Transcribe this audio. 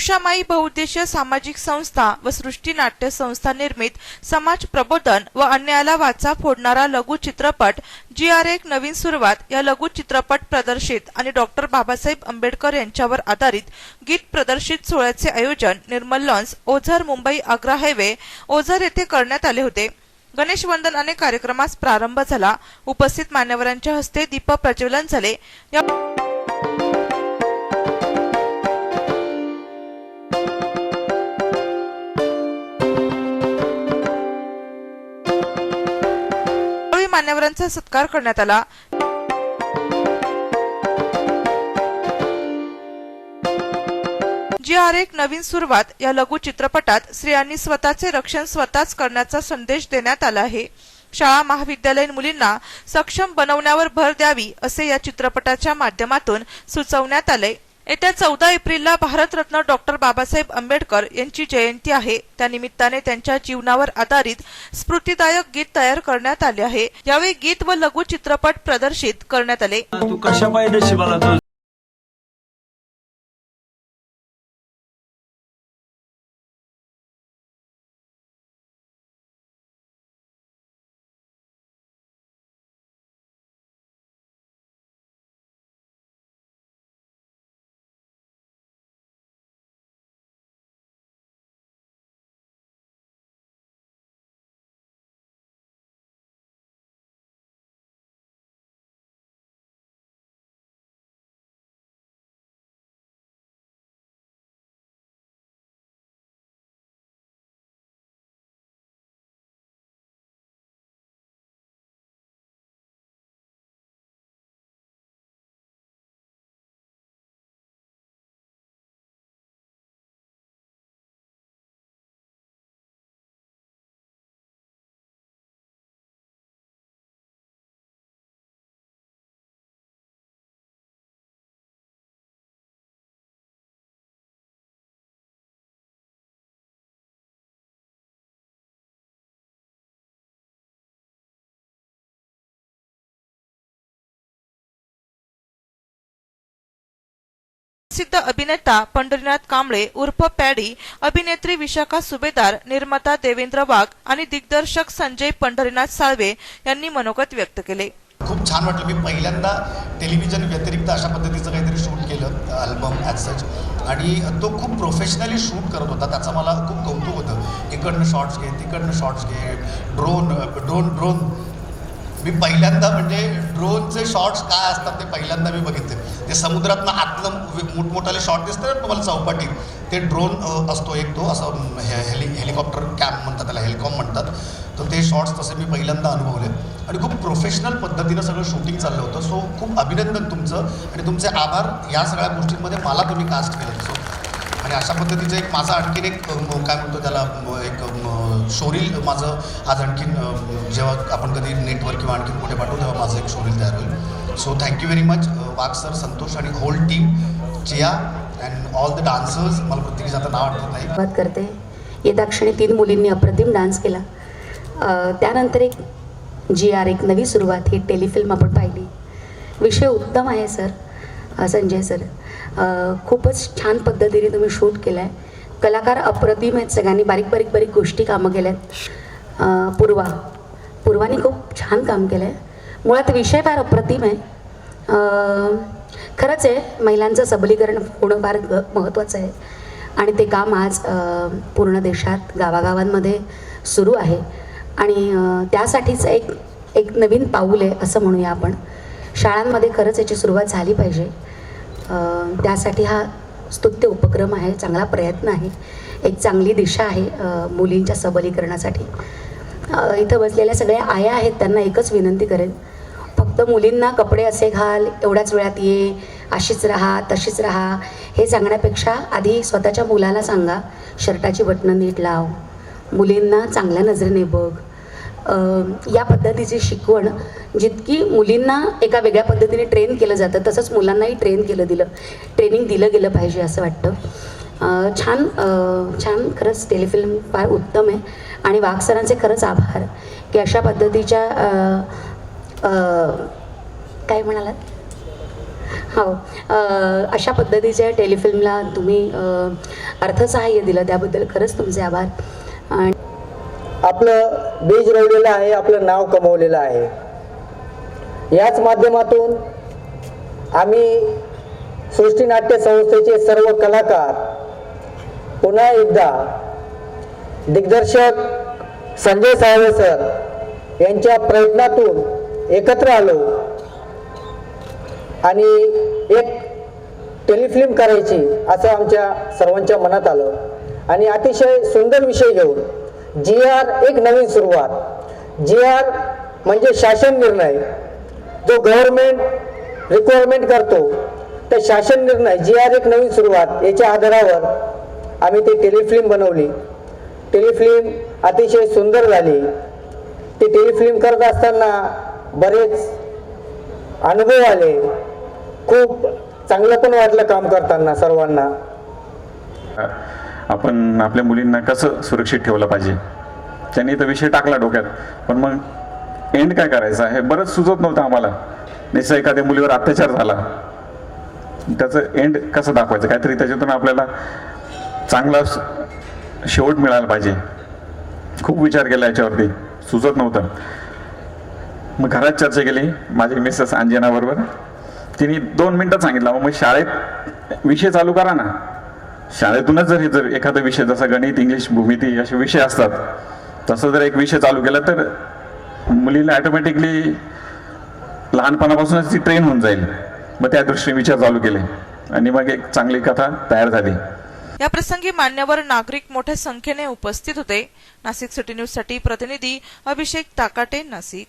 उषामाई बहुउद्देशीय सामाजिक संस्था व सृष्टी नाट्य संस्था निर्मित समाज प्रबोधन व अन्यायाला वाचा फोडणारा लघु चित्रपट जी आर एक नवीन सुरुवात या लघु चित्रपट प्रदर्शित आणि डॉक्टर बाबासाहेब आंबेडकर यांच्यावर आधारित गीत प्रदर्शित सोहळ्याचे आयोजन निर्मल लॉन्स ओझर मुंबई आग्रा हायवे ओझर येथे करण्यात आले होते. गणेश वंदनाने कार्यक्रमास प्रारंभ झाला. उपस्थित मान्यवरांच्या हस्ते दीप प्रज्वलन झाले. या मान्यवरांचा सत्कार करण्यात आला. जी आर एक नवीन सुरुवात या लघु चित्रपटात स्त्रियांनी स्वतःचे रक्षण स्वतःच करण्याचा संदेश देण्यात आला आहे. शाळा महाविद्यालयीन मुलींना सक्षम बनवण्यावर भर द्यावी असे या चित्रपटाच्या माध्यमातून सुचवण्यात आले येत्या चौदा एप्रिलला भारतरत्न डॉक्टर बाबासाहेब आंबेडकर यांची जयंती आहे. त्यानिमित्ताने त्यांच्या जीवनावर आधारित स्फूर्तीदायक गीत तयार करण्यात आले आहे. यावेळी गीत व लघु चित्रपट प्रदर्शित करण्यात आले. तू कशा पाहिजे सिद्ध प्रसिद्ध अभिनेता पंढरीनाथ कांबळे उर्फ पॅडी अभिनेत्री विशाखा सुभेदार निर्माता देवेंद्र वाघ आणि दिग्दर्शक संजय पंढरीनाथ साळवे यांनी मनोगत व्यक्त केले. खूप छान वाटलं मी पहिल्यांदा टेलिव्हिजन व्यतिरिक्त अशा पद्धतीचं काहीतरी शूट केलं अल्बम ॲज सच आणि तो खूप प्रोफेशनली शूट करत होता त्याचं मला खूप कौतुक होतं. इकडनं शॉट्स घे तिकडनं शॉट्स घे ड्रोन ड्रोन ड्रोन मी पहिल्यांदा म्हणजे ड्रोनचे शॉट्स काय असतात ते पहिल्यांदा मी बघितले. ते समुद्रातनं आतलं मोठमोठाले शॉट दिसतात ना तुम्हाला चौपाटी. ते ड्रोन असतो एक तो असं हे हेलि हेलिकॉप्टर कॅम्प म्हणतात त्याला हेलिकॉम म्हणतात. तर ते शॉट्स तसे मी पहिल्यांदा अनुभवले आणि खूप प्रोफेशनल पद्धतीनं सगळं शूटिंग चाललं होतं. सो खूप अभिनंदन तुमचं. आणि तुमचे आभार या सगळ्या गोष्टींमध्ये मला तुम्ही कास्ट केलं. सो आणि अशा पद्धतीचं एक माझा आणखीन एक काय म्हणतो त्याला एक शोरील माझं आज आणखीन जेव्हा आपण कधी नेटवर किंवा आणखीन कुठे पाठवू तेव्हा माझं एक शोरील तयार होईल. So thank you very much Wagh sir Santosh आणि whole team Jiya and all the dancers मला प्रत्येकी आता नाव आठवत नाही. बात करते. येत्या क्षणी तीन मुलींनी अप्रतिम डान्स केला. त्यानंतर एक जी आर एक नवी सुरुवात ही टेलिफिल्म आपण पाहिली. विषय उत्तम आहे सर. संजय सर. खूपच छान पद्धतीने तुम्ही शूट केला आहे कलाकार अप्रतिम आहेत सगळ्यांनी. बारीक बारीक बारीक गोष्टी कामं केल्या आहेत पूर्वा. पूर्वानी खूप छान काम केलं आहे मुळात विषय फार अप्रतिम आहे. खरंच आहे महिलांचं सबलीकरण होणं फार ग महत्त्वाचं आहे. आणि ते काम आज पूर्ण देशात गावागावांमध्ये सुरू आहे. आणि त्यासाठीच एक एक नवीन पाऊल आहे असं म्हणूया आपण. शाळांमध्ये खरंच याची सुरुवात झाली पाहिजे. त्यासाठी हा स्तुत्य उपक्रम आहे चांगला प्रयत्न आहे. एक चांगली दिशा आहे मुलींच्या सबलीकरणासाठी. इथं बसलेल्या सगळ्या आया आहेत त्यांना एकच विनंती करेन. फक्त मुलींना कपडे असे घाल एवढ्याच वेळात ये अशीच राहा तशीच राहा. हे सांगण्यापेक्षा आधी स्वतःच्या मुलाला सांगा शर्टाची बटणं नीट लाव. मुलींना चांगल्या नजरेने बघ. या पद्धतीची शिकवण जितकी मुलींना एका वेगळ्या पद्धतीने ट्रेन केलं जातं तसंच मुलांनाही ट्रेन केलं दिलं ट्रेनिंग दिलं गेलं पाहिजे असं वाटतं. छान छान खरंच टेलिफिल्म फार उत्तम आहे. आणि वाघसरांचे खरंच आभार की अशा पद्धतीच्या काय म्हणालात? हो अशा पद्धतीच्या टेलिफिल्मला तुम्ही अर्थसहाय्य दिलं त्याबद्दल खरंच तुमचे आभार. आणि आपलं बीज रोवलेलं आहे आपलं नाव कमवलेलं आहे. याच माध्यमातून आम्ही सृष्टीनाट्य संस्थेचे सर्व कलाकार पुन्हा एकदा दिग्दर्शक संजय साळवे सर यांच्या प्रयत्नातून एकत्र आलो आणि एक टेलिफिल्म करायची असं आमच्या सर्वांच्या मनात आलं. आणि अतिशय सुंदर विषय घेऊन जी आर एक नवीन सुरुवात. जी आर म्हणजे शासन निर्णय. जो गव्हर्नमेंट रिक्वायरमेंट करतो तर शासन निर्णय जी आर एक नवीन सुरुवात याच्या आधारावर आम्ही ती टेलिफिल्म बनवली. टेलिफिल्म अतिशय सुंदर झाली. ती टेलिफिल्म करत असताना बरेच अनुभव आले. खूप चांगलं पण वाटलं काम करताना सर्वांना. आपण आपल्या मुलींना कसं सुरक्षित ठेवलं पाहिजे? त्यांनी तर विषय टाकला डोक्यात. पण मग एंड काय करायचं? हे बरंच सुचत नव्हतं आम्हाला. निश्चय एखाद्या मुलीवर अत्याचार झाला. त्याचं एंड कसं दाखवायचं? काहीतरी त्याच्यातून आपल्याला चांगला शेवट मिळायला पाहिजे. खूप विचार केला याच्यावरती. सुचत नव्हतं. मग घरात चर्चा केली माझी मिसेस अंजना बरोबर. तिने दोन मिनटात सांगितलं मग शाळेत विषय चालू करा ना. शाळेतूनच जर हे जर एखादा विषय जसा गणित इंग्लिश भूमिती असे विषय असतात तसं जर एक विषय चालू केला तर मुलीला ॲटोमॅटिकली लहानपणापासूनच ती ट्रेन होऊन जाईल. मग त्या दृष्टीने विचार चालू केले आणि मग एक चांगली कथा तयार झाली. या प्रसंगी मान्यवर नागरिक मोठ्या संख्येने उपस्थित होते. नाशिक सिटी न्यूजसाठी प्रतिनिधी अभिषेक ताकाटे नाशिक.